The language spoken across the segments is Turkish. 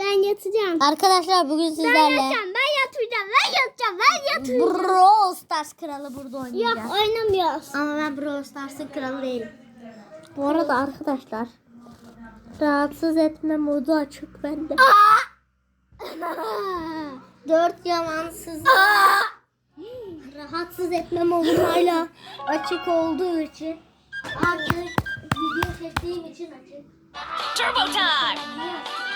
Ben yatacağım. Arkadaşlar bugün Ben sizlerle yatacağım. Ben yatacağım. Ben yatacağım. Ben yatacağım. Brawl Stars kralı burada Yok oynayacağız. oynamıyoruz. Ama ben Brawl Stars'ın kralı değilim. Bu arada arkadaşlar rahatsız etme modu açık bende. Dört yamansız rahatsız etme modu hala açık olduğu için artık video çektiğim için açık. Turbo time!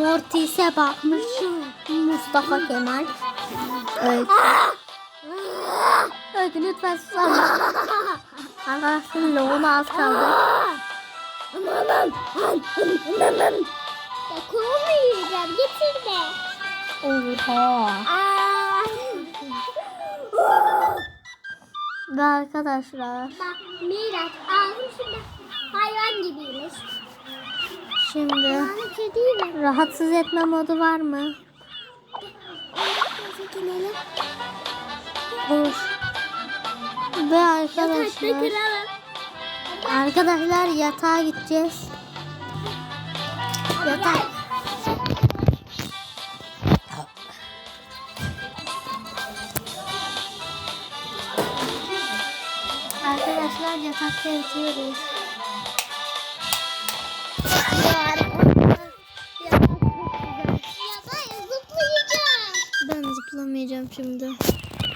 Mortis'e bakmış Mustafa Kemal. Evet. Öykü lütfen susar? Arkadaşlar loğuna az kaldı. Ya kolumu yiyeceğim. Getir de. Oha. Ve arkadaşlar Bak Miraç ağzım şimdi hayvan gibiymiş. Şimdi kediyim. rahatsız etme modu var mı? Olur. Ve arkadaşlar arkadaşlar yatağa gideceğiz. Yatak. Arkadaşlar yatakta yatıyoruz.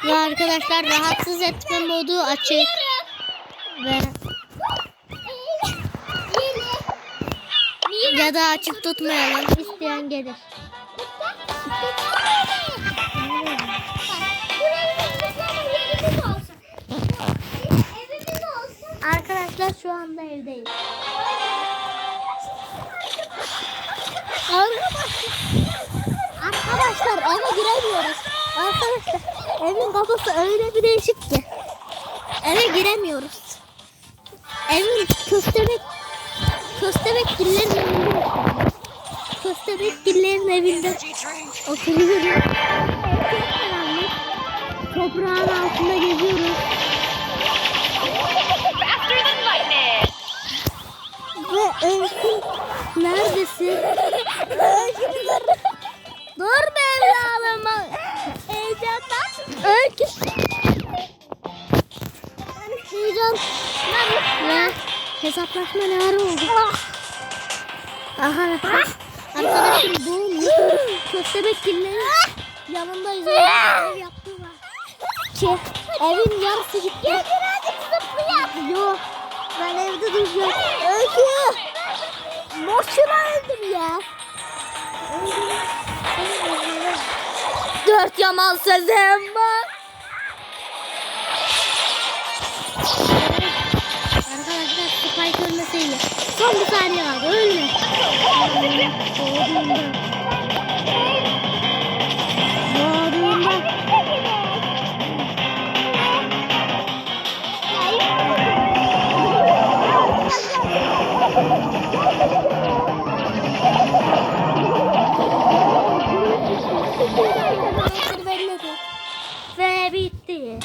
Ve arkadaşlar rahatsız etme modu açık. Ve ya da açık tutmayalım. İsteyen gelir. Arkadaşlar şu anda evdeyiz. Arkadaşlar eve giremiyoruz. Arkadaşlar evin kapısı öyle bir değişik ki. Eve giremiyoruz. Evin köstebek köstebek gillerin evinde. Köstebek gillerin evinde oturuyoruz. Toprağın altında geziyoruz. Ya hesaplaşma ne ara oldu? Aha. Arkadaşım doğmuş. Köstebek kimleri? Yanındayız. Ev yaptığı var. Ki evin yarısı gitti. Gel birazcık zıplayalım. Yok. Ben evde duracağım. Öykü. Boşuna öldüm ya. Dört yaman sözüm var. Son bir saniye var. Ölme. Doğduğunda. Doğduğunda. Ve bitti.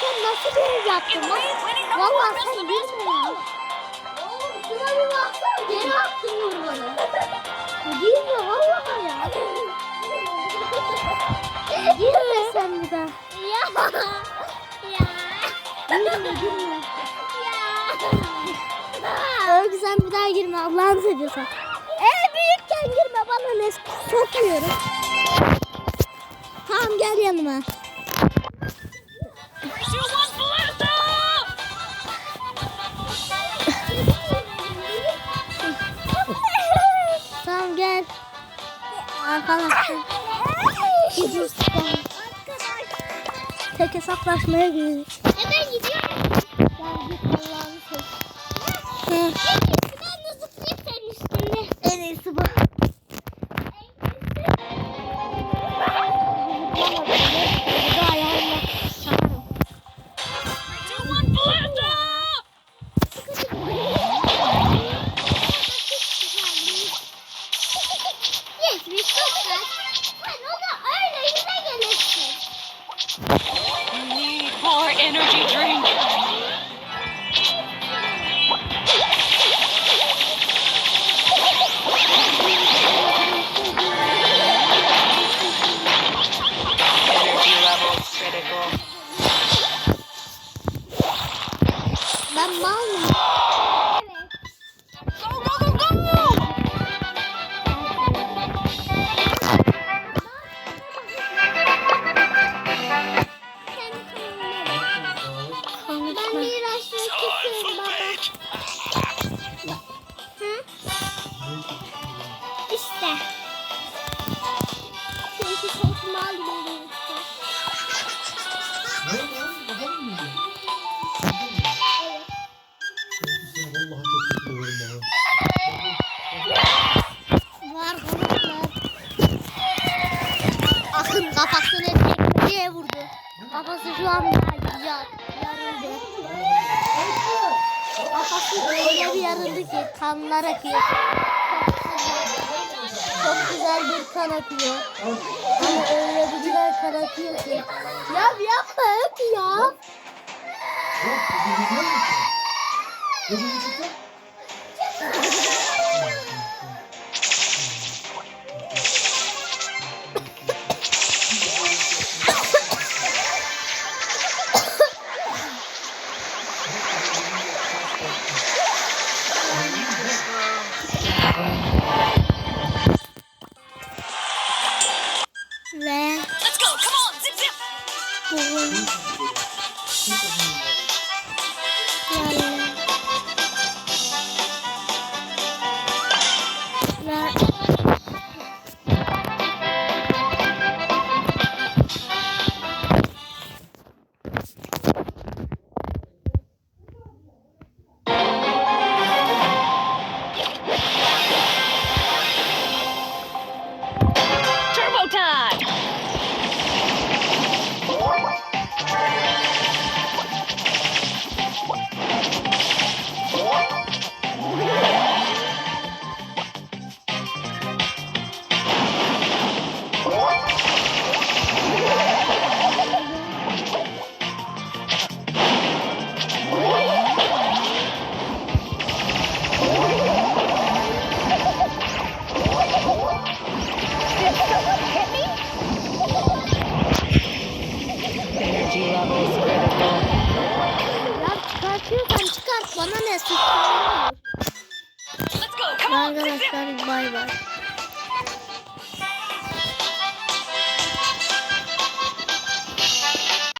Sen nasıl bir yaptın lan? Valla sen. Oğlum şuna bir baksana geri attın vurmanı. Girme valla ya. Girme sen bir daha. Ya. Ya. Girme girme. Ya. Öyle sen bir daha girme Allah'ını seviyorsan. Ev büyükken girme bana ne sokmuyorum. Tamam gel yanıma. Arkadaşlar. Gidiyoruz. Tek hesaplaşmaya girdik. Neden gidiyorum? Gel git Allah'ını sev. energy drink. Energy level critical. Mama. Ya, yarıldı. Kafası öyle bir yarıldı ki kanlar akıyor. Çok güzel bir kan akıyor. Ama öyle bir güzel kan akıyor ki. Ya yapma öp ya. Yok, bu mi ki? Bu ya çıkartıyorsan çıkart bana ne sıkıntı Let's go, come on, zip, zip! Arkadaşlar bay bay.